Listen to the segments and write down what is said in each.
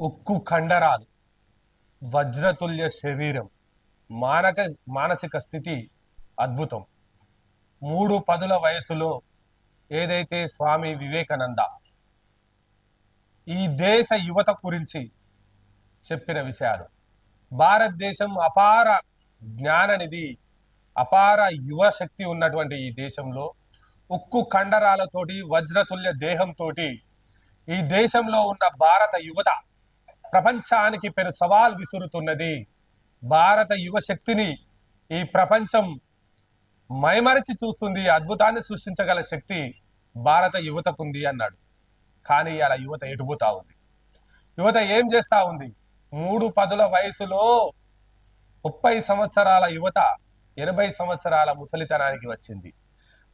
ఉక్కు కండరాలు. వజ్రతుల్య శరీరం. మానక మానసిక స్థితి అద్భుతం. మూడు పదుల వయసులో ఏదైతే స్వామి వివేకానంద ఈ దేశ యువత గురించి చెప్పిన విషయాలు. భారతదేశం అపార జ్ఞాననిధి అపార యువ శక్తి ఉన్నటువంటి ఈ దేశంలో ఉక్కు కండరాలతోటి వజ్రతుల్య దేహంతోటి ఈ దేశంలో ఉన్న భారత యువత ప్రపంచానికి పెను సవాల్ విసురుతున్నది. భారత యువ శక్తిని ఈ ప్రపంచం మైమరచి చూస్తుంది అద్భుతాన్ని సృష్టించగల శక్తి భారత యువతకుంది అన్నాడు. కానీ అలా యువత ఎటుపోతా ఉంది. యువత ఏం చేస్తా ఉంది? మూడు పదుల వయసులో ముప్పై సంవత్సరాల యువత ఎనభై సంవత్సరాల ముసలితనానికి వచ్చింది.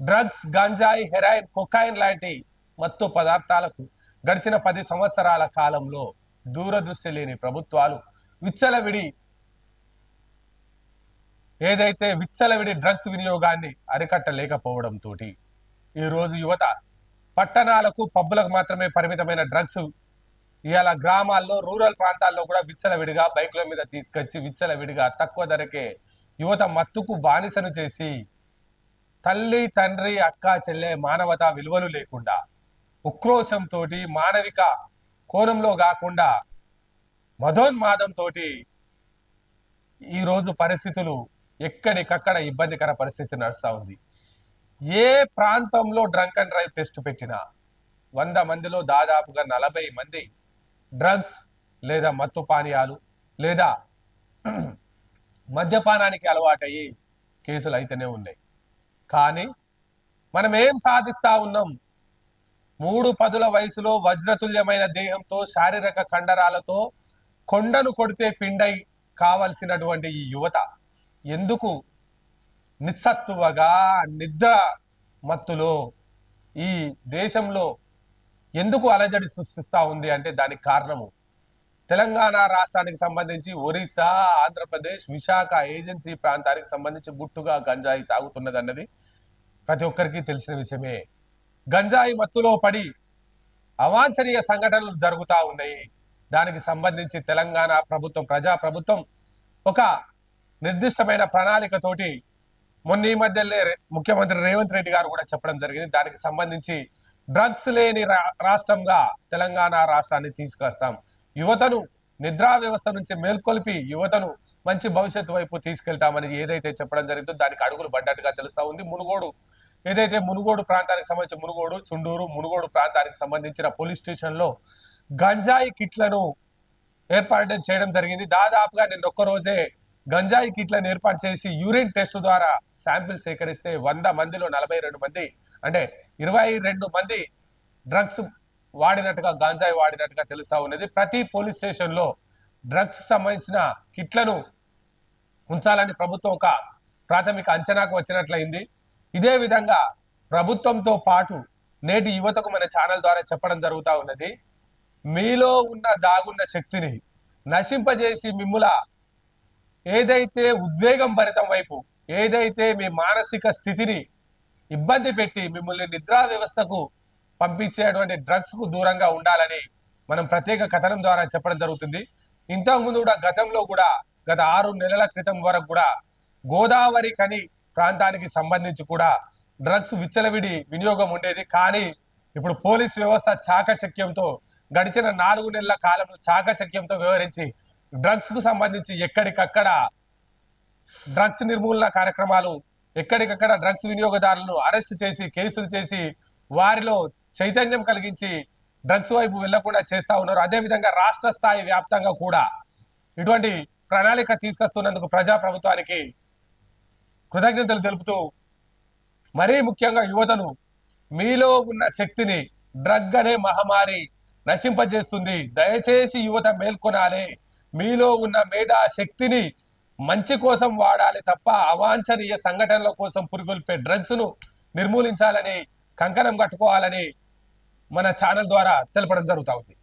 డ్రగ్స్ గంజాయి హెరాయిన్ కొకాయిన్ లాంటి మత్తు పదార్థాలకు గడిచిన పది సంవత్సరాల కాలంలో దూరదృష్టి లేని ప్రభుత్వాలు విచ్చలవిడి ఏదైతే విచ్చలవిడి డ్రగ్స్ వినియోగాన్ని అరికట్టలేకపోవడంతో ఈరోజు యువత పట్టణాలకు పబ్బులకు మాత్రమే పరిమితమైన డ్రగ్స్ ఇవాళ గ్రామాల్లో రూరల్ ప్రాంతాల్లో కూడా విచ్చలవిడిగా బైకుల మీద తీసుకొచ్చి విచ్చలవిడిగా తక్కువ ధరకే యువత మత్తుకు బానిసను చేసి తల్లి తండ్రి అక్క చెల్లె మానవతా విలువలు లేకుండా ఉక్రోషంతో మానవిక కోణంలో కాకుండా మధోన్మాదంతో ఈరోజు పరిస్థితులు ఎక్కడికక్కడ ఇబ్బందికర పరిస్థితి నడుస్తూ ఉంది. ఏ ప్రాంతంలో డ్రంక్ అండ్ డ్రైవ్ టెస్ట్ పెట్టినా వంద మందిలో దాదాపుగా నలభై మంది డ్రగ్స్ లేదా మత్తు పానీయాలు లేదా మద్యపానానికి అలవాటయ్యి కేసులు అయితేనే ఉన్నాయి. కానీ మనం ఏం సాధిస్తా ఉన్నాం? మూడు పదుల వయసులో వజ్రతుల్యమైన దేహంతో శారీరక కండరాలతో కొండను కొడితే పిండై కావలసినటువంటి ఈ యువత ఎందుకు నిస్సత్తువగా నిద్ర మత్తులో ఈ దేశంలో ఎందుకు అలజడి సృష్టిస్తూ ఉంది అంటే దానికి కారణము. తెలంగాణ రాష్ట్రానికి సంబంధించి ఒరిస్సా ఆంధ్రప్రదేశ్ విశాఖ ఏజెన్సీ ప్రాంతానికి సంబంధించి గుట్టుగా గంజాయి సాగుతున్నదన్నది ప్రతి ఒక్కరికి తెలిసిన విషయమే. గంజాయి మత్తులో పడి అవాంఛనీయ సంఘటనలు జరుగుతూ ఉన్నాయి. దానికి సంబంధించి తెలంగాణ ప్రభుత్వం ప్రజా ప్రభుత్వం ఒక నిర్దిష్టమైన ప్రణాళికతోటి మొన్న ఈ మధ్యలో ముఖ్యమంత్రి రేవంత్ రెడ్డి గారు కూడా చెప్పడం జరిగింది. దానికి సంబంధించి డ్రగ్స్ లేని రా- రాష్ట్రంగా తెలంగాణ రాష్ట్రాన్ని తీసుకొస్తాం యువతను నిద్రా వ్యవస్థ నుంచి మేల్కొల్పి యువతను మంచి భవిష్యత్తు వైపు తీసుకెళ్తామని ఏదైతే చెప్పడం జరిగిందో దానికి అడుగులు పడ్డట్టుగా తెలుస్తా ఉంది. మునుగోడు ఏదైతే మునుగోడు ప్రాంతానికి సంబంధించి మునుగోడు చుండూరు మునుగోడు ప్రాంతానికి సంబంధించిన పోలీస్ స్టేషన్లో గంజాయి కిట్లను ఏర్పాటు చేయడం జరిగింది. దాదాపుగా నిన్న ఒక్క రోజే గంజాయి కిట్లను ఏర్పాటు చేసి యూరిన్ టెస్ట్ ద్వారా శాంపిల్ సేకరిస్తే వంద మందిలో నలభై రెండు మంది అంటే ఇరవై రెండు మంది డ్రగ్స్ వాడినట్టుగా గంజాయి వాడినట్టుగా తెలుస్తా ఉన్నది. ప్రతి పోలీస్ స్టేషన్లో డ్రగ్స్ సంబంధించిన కిట్లను ఉంచాలని ప్రభుత్వం ఒక ప్రాథమిక అంచనాకు వచ్చినట్లయింది. ఇదే విధంగా ప్రభుత్వంతో పాటు నేటి యువతకు మన ఛానల్ ద్వారా చెప్పడం జరుగుతూ ఉన్నది. మీలో ఉన్న దాగున్న శక్తిని నశింపజేసి మిమ్ముల ఏదైతే ఉద్వేగం భరితం వైపు ఏదైతే మీ మానసిక స్థితిని ఇబ్బంది పెట్టి మిమ్మల్ని నిద్రా వ్యవస్థకు పంపించేటువంటి డ్రగ్స్కు దూరంగా ఉండాలని మనం ప్రత్యేక కథనం ద్వారా చెప్పడం జరుగుతుంది. ఇంతకుముందు కూడా గతంలో కూడా గత ఆరు నెలల క్రితం వరకు కూడా గోదావరి కని ప్రాంతానికి సంబంధించి కూడా డ్రగ్స్ విచ్చలవిడి వినియోగం ఉండేది. కానీ ఇప్పుడు పోలీస్ వ్యవస్థ చాకచక్యంతో గడిచిన నాలుగు నెలల కాలంలో చాకచక్యంతో వ్యవహరించి డ్రగ్స్కు సంబంధించి ఎక్కడికక్కడ డ్రగ్స్ నిర్మూలన కార్యక్రమాలు ఎక్కడికక్కడ డ్రగ్స్ వినియోగదారులను అరెస్ట్ చేసి కేసులు చేసి వారిలో చైతన్యం కలిగించి డ్రగ్స్ వైపు వెళ్ళకుండా చేస్తా ఉన్నారు. అదేవిధంగా రాష్ట్ర స్థాయి వ్యాప్తంగా కూడా ఇటువంటి ప్రణాళిక తీసుకొస్తున్నందుకు ప్రజా ప్రభుత్వానికి కృతజ్ఞతలు తెలుపుతూ మరీ ముఖ్యంగా యువతను మీలో ఉన్న శక్తిని డ్రగ్ అనే మహమ్మారి నశింపజేస్తుంది. దయచేసి యువత మేల్కొనాలి. మీలో ఉన్న మేధా శక్తిని మంచి కోసం వాడాలి తప్ప అవాంఛనీయ సంఘటనల కోసం పురిగొల్పే డ్రగ్స్ను నిర్మూలించాలని కంకణం కట్టుకోవాలని మన ఛానల్ ద్వారా తెలపడం జరుగుతూ ఉంది.